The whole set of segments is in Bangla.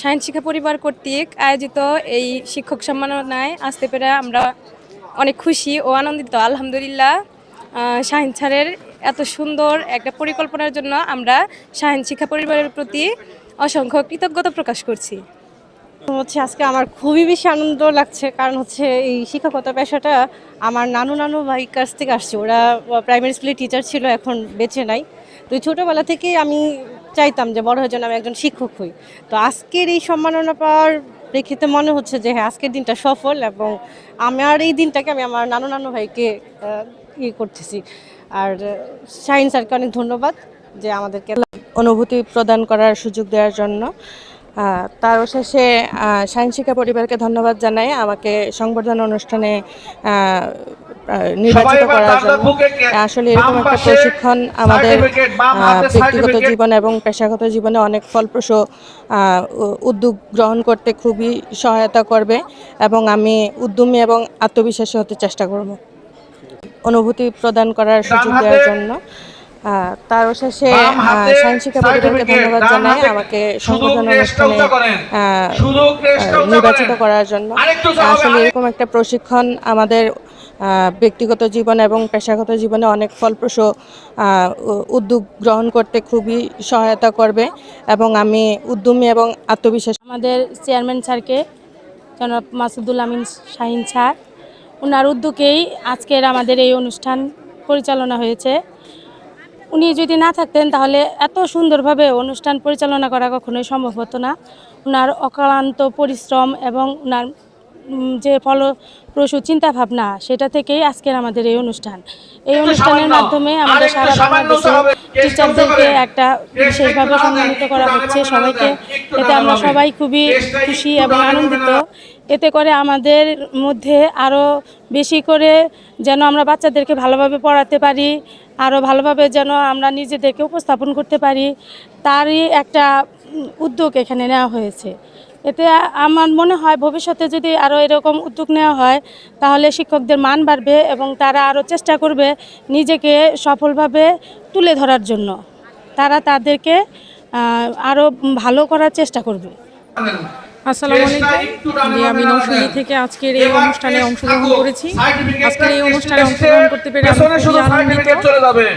সায়েন্স শিক্ষা পরিবার কর্তৃক আয়োজিত এই শিক্ষক সম্মাননায় আসতে পেরে আমরা অনেক খুশি ও আনন্দিত। আলহামদুলিল্লাহ শাহিন স্যারের এত সুন্দর একটা পরিকল্পনার জন্য আমরা শাহিন শিক্ষা পরিবারের প্রতি অসংখ্য কৃতজ্ঞতা প্রকাশ করছি। হচ্ছে আজকে আমার খুবই বেশি আনন্দ লাগছে, কারণ হচ্ছে এই শিক্ষকতা পেশাটা আমার নানু নানু ভাই কাছ থেকে আসছে। ওরা প্রাইমারি স্কুলের টিচার ছিল, এখন বেঁচে নাই। তো ছোটোবেলা থেকেই আমি চাইতাম যে বড় হয়ে যেন আমি একজন শিক্ষক হই। তো আজকের এই সম্মাননা পাওয়ার প্রেক্ষিতে মনে হচ্ছে যে হ্যাঁ আজকের দিনটা সফল এবং আমার এই দিনটাকে আমি আমার নানু নানু ভাইকে ইয়ে করতেছি। আর শাহিন স্যারকে অনেক ধন্যবাদ যে আমাদেরকে অনুভূতি প্রদান করার সুযোগ দেওয়ার জন্য। তার শেষে শিক্ষা পরিবারকে ধন্যবাদ জানাই আমাকে সংবর্ধনা অনুষ্ঠানে নির্বাচিত করার জন্য। আসলে এরকম একটা প্রশিক্ষণ আমাদের ব্যক্তিগত জীবন এবং পেশাগত জীবনে অনেক ফলপ্রসূ উদ্যোগ গ্রহণ করতে খুবই সহায়তা করবে এবং আমি উদ্যমী এবং আত্মবিশ্বাসী হতে চেষ্টা করব। অনুভূতি প্রদান করার সুযোগ দেওয়ার জন্য। তার শেষে পরিবারকে ধন্যবাদ জানাই আমাকে সংবর্ধনা অনুষ্ঠানে নির্বাচিত করার জন্য। আসলে এরকম একটা প্রশিক্ষণ আমাদের ব্যক্তিগত জীবন এবং পেশাগত জীবনে অনেক ফলপ্রসূ উদ্যোগ গ্রহণ করতে খুবই সহায়তা করবে এবং আমি উদ্যমী এবং আত্মবিশ্বাস। আমাদের চেয়ারম্যান স্যারকে জনাব মাসুদুল আমিন শাহিন স্যার ওনার উদ্যোগেই আজকের আমাদের এই অনুষ্ঠান পরিচালনা হয়েছে। উনি যদি না থাকতেন তাহলে এত সুন্দরভাবে অনুষ্ঠান পরিচালনা করা কখনোই সম্ভব হতো না। ওনার অক্লান্ত পরিশ্রম এবং ওনার যে ফলপ্রসূ চিন্তাভাবনা সেটা থেকেই আজকের আমাদের এই অনুষ্ঠান। এই অনুষ্ঠানের মাধ্যমে আমাদের সারা বাংলাদেশে টিচারদেরকে একটা বিশেষভাবে সম্মানিত করা হচ্ছে সবাইকে। এতে আমরা সবাই খুবই খুশি এবং আনন্দিত। এতে করে আমাদের মধ্যে আরও বেশি করে যেন আমরা বাচ্চাদেরকে ভালোভাবে পড়াতে পারি আরও ভালোভাবে যেন আমরা নিজেদেরকে উপস্থাপন করতে পারি, তারই একটা উদ্যোগ এখানে নেওয়া হয়েছে। এতে আমার মনে হয় ভবিষ্যতে যদি আরও এরকম উদ্যোগ নেওয়া হয়, তাহলে শিক্ষকদের মান বাড়বে এবং তারা আরও চেষ্টা করবে নিজেকে সফলভাবে তুলে ধরার জন্য। তারা তাদেরকে আরও ভালো করার চেষ্টা করবে। আসসালামু আলাইকুম। আমি নৌসুলি থেকে আজকের এই অনুষ্ঠানে অংশগ্রহণ করেছি। আজকের এই অনুষ্ঠানে অংশগ্রহণ করতে পেরে আমি খুবই আনন্দিত।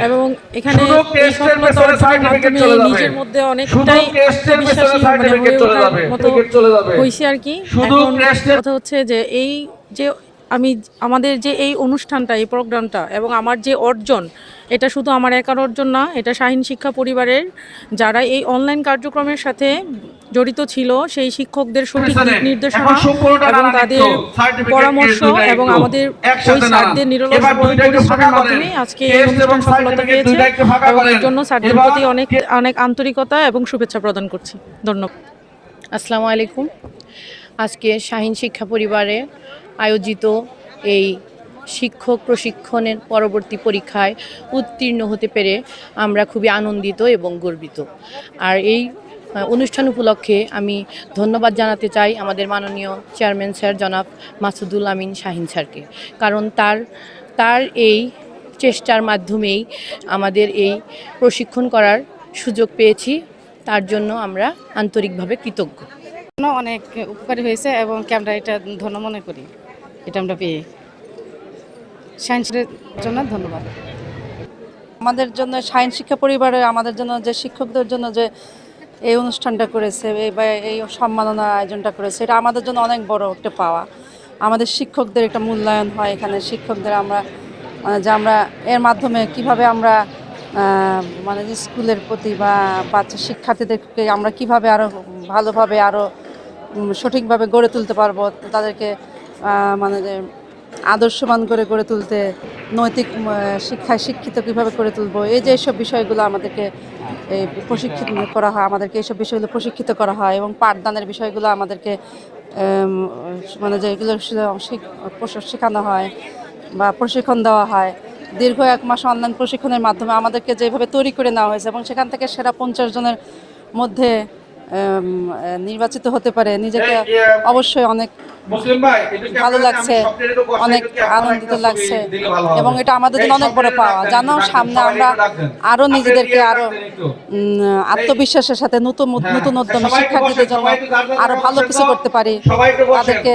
এবং এখানে এই সফলতা অর্জনের মাধ্যমে নিজের মধ্যে অনেকটাই আত্মবিশ্বাসী মানে হয়ে ওঠার মতো হয়েছে আর কি। এখন কথা হচ্ছে যে এই যে আমি আমাদের যে এই অনুষ্ঠানটা এই প্রোগ্রামটা এবং আমার যে অর্জন এটা শুধু আমার একার অর্জন না এটা শাহিন শিক্ষা পরিবারের যারা এই অনলাইন কার্যক্রমের সাথে জড়িত ছিল সেই শিক্ষকদের সঠিক দিক নির্দেশনা এবং তাদের পরামর্শ এবং আমাদের ওই। স্যারদের নিরলস পরিশ্রমের মাধ্যমে আজকে এই অনুষ্ঠান সফলতা পেয়েছে এবং এর। জন্য স্যারদের প্রতি অনেক অনেক আন্তরিকতা এবং শুভেচ্ছা প্রদান করছি ধন্যবাদ আসসালামু আলাইকুম আজকে শাহিন শিক্ষা পরিবারে আয়োজিত এই শিক্ষক প্রশিক্ষণের পরবর্তী পরীক্ষায় উত্তীর্ণ হতে পেরে আমরা খুবই আনন্দিত এবং গর্বিত। আর এই অনুষ্ঠান উপলক্ষে আমি ধন্যবাদ জানাতে চাই আমাদের মাননীয় চেয়ারম্যান স্যার জনাব মাসুদুল আমিন শাহিন স্যারকে। কারণ তার তার এই চেষ্টার মাধ্যমেই আমাদের এই প্রশিক্ষণ করার সুযোগ পেয়েছি। তার জন্য আমরা আন্তরিকভাবে কৃতজ্ঞ। অনেক উপকারী হয়েছে এবং কি আমরা এটা ধন্য মনে করি। এটা আমরা পেয়ে সায়েন্সের জন্য ধন্যবাদ। আমাদের জন্য সায়েন্স শিক্ষা পরিবারে আমাদের জন্য যে শিক্ষকদের জন্য যে এই অনুষ্ঠানটা করেছে বা এই সম্মাননা আয়োজনটা করেছে, এটা আমাদের জন্য অনেক বড় একটা পাওয়া। আমাদের শিক্ষকদের একটা মূল্যায়ন হয় এখানে, শিক্ষকদের আমরা মানে যে আমরা এর মাধ্যমে কীভাবে আমরা মানে স্কুলের প্রতি বা বাচ্চা শিক্ষার্থীদেরকে আমরা কীভাবে আরও ভালোভাবে আরও সঠিকভাবে গড়ে তুলতে পারব, তাদেরকে মানে আদর্শবান করে গড়ে তুলতে, নৈতিক শিক্ষায় শিক্ষিত কীভাবে করে তুলবো, এই যে এইসব বিষয়গুলো আমাদেরকে, এই প্রশিক্ষিত করা হয়, আমাদেরকে এইসব বিষয়গুলো প্রশিক্ষিত করা হয় এবং পাঠদানের বিষয়গুলো আমাদেরকে মানে যেগুলো শেখানো হয় বা প্রশিক্ষণ দেওয়া হয়। দীর্ঘ এক মাস অনলাইন প্রশিক্ষণের মাধ্যমে আমাদেরকে যেভাবে তৈরি করে নেওয়া হয়েছে এবং সেখান থেকে সেরা পঞ্চাশ জনের মধ্যে নির্বাচিত হতে পারে। নিজেকে অবশ্যই অনেক ভালো লাগছে অনেক আনন্দিত লাগছে। এবং এটা আমাদের জন্য অনেক বড় পাওয়া। যেন জানো সামনে আমরা আরও আরও নিজেদেরকে আরও আত্মবিশ্বাসের সাথে নতুন নতুন উদ্যমে শিক্ষার্থীদের জন্য সবাই একটু যার যার আরও ভালো কিছু করতে পারি। তাদেরকে